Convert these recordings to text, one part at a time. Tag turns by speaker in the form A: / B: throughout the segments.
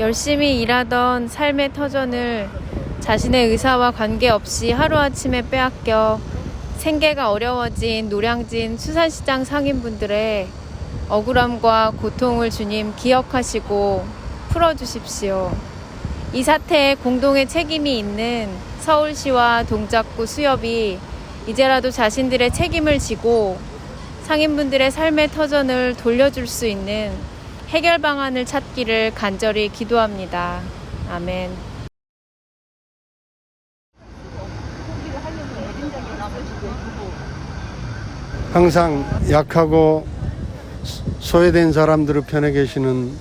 A: 열심히 일하던 삶의 터전을 자신의 의사와 관계없이 하루아침에 빼앗겨 생계가 어려워진 노량진 수산시장 상인분들의 억울함과 고통을 주님 기억하시고 풀어주십시오. 이 사태에 공동의 책임이 있는 서울시와 동작구 수협이 이제라도 자신들의 책임을 지고 상인분들의 삶의 터전을 돌려줄 수 있는 해결 방안을 찾기를 간절히 기도합니다. 아멘.
B: 항상 약하고 소외된 사람들의 편에 계시는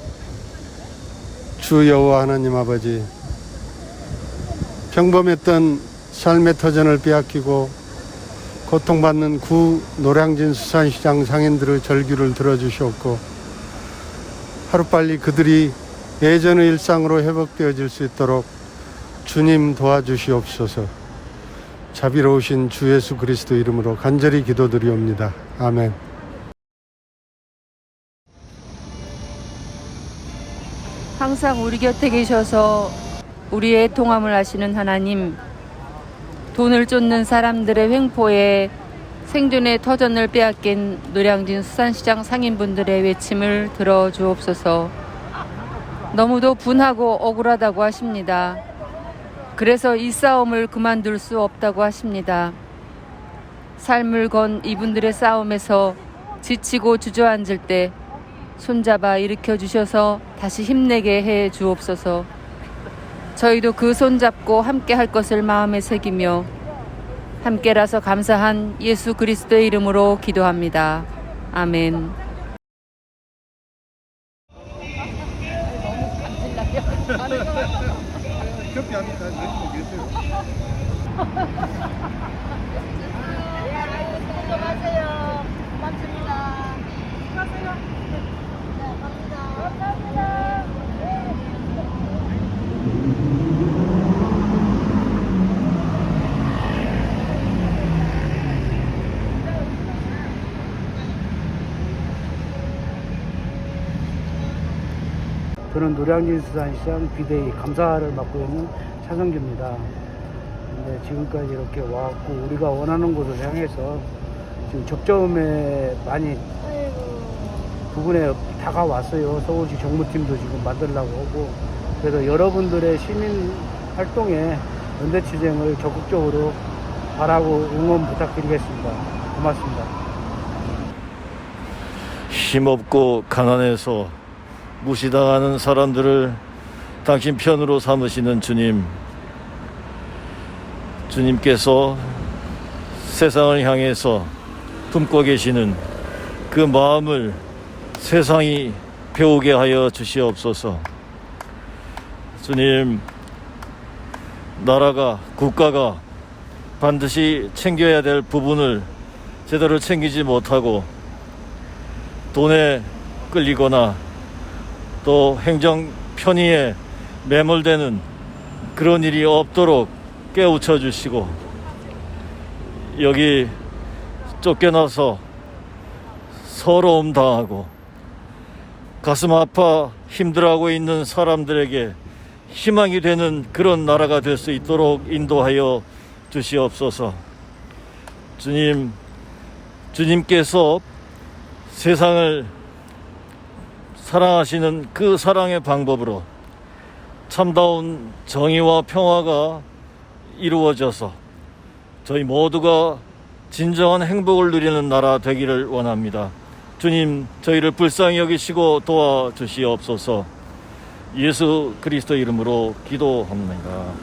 B: 주 여호와 하나님 아버지 평범했던 삶의 터전을 빼앗기고 고통받는 구 노량진 수산시장 상인들의 절규를 들어주셨고 하루빨리 그들이 예전의 일상으로 회복되어질 수 있도록 주님 도와주시옵소서 자비로우신 주 예수 그리스도 이름으로 간절히 기도드리옵니다. 아멘.
C: 항상 우리 곁에 계셔서 우리의 통함을 하시는 하나님, 돈을 쫓는 사람들의 횡포에 생존의 터전을 빼앗긴 노량진 수산시장 상인분들의 외침을 들어 주옵소서. 너무도 분하고 억울하다고 하십니다. 그래서 이 싸움을 그만둘 수 없다고 하십니다. 삶을 건 이분들의 싸움에서 지치고 주저앉을 때 손잡아 일으켜 주셔서 다시 힘내게 해 주옵소서. 저희도 그 손잡고 함께 할 것을 마음에 새기며 함께라서 감사한 예수 그리스도의 이름으로 기도합니다. 아멘.
D: 저는 노량진 수산시장 비대위 감사를 맡고 있는 차성규입니다. 근데 지금까지 이렇게 와갖고 우리가 원하는 곳을 향해서 지금 적점에 많이 부분에 다가왔어요. 서울시 정무팀도 지금 만들려고 하고 그래서 여러분들의 시민 활동에 연대치쟁을 적극적으로 바라고 응원 부탁드리겠습니다. 고맙습니다.
E: 힘없고 가난해서 무시당하는 사람들을 당신 편으로 삼으시는 주님. 주님께서 세상을 향해서 품고 계시는 그 마음을 세상이 배우게 하여 주시옵소서. 주님, 나라가, 국가가 반드시 챙겨야 될 부분을 제대로 챙기지 못하고 돈에 끌리거나 또 행정 편의에 매몰되는 그런 일이 없도록 깨우쳐 주시고 여기 쫓겨나서 서러움 당하고 가슴 아파 힘들어하고 있는 사람들에게 희망이 되는 그런 나라가 될 수 있도록 인도하여 주시옵소서. 주님, 주님께서 세상을 사랑하시는 그 사랑의 방법으로 참다운 정의와 평화가 이루어져서 저희 모두가 진정한 행복을 누리는 나라 되기를 원합니다. 주님, 저희를 불쌍히 여기시고 도와주시옵소서. 예수 그리스도 이름으로 기도합니다.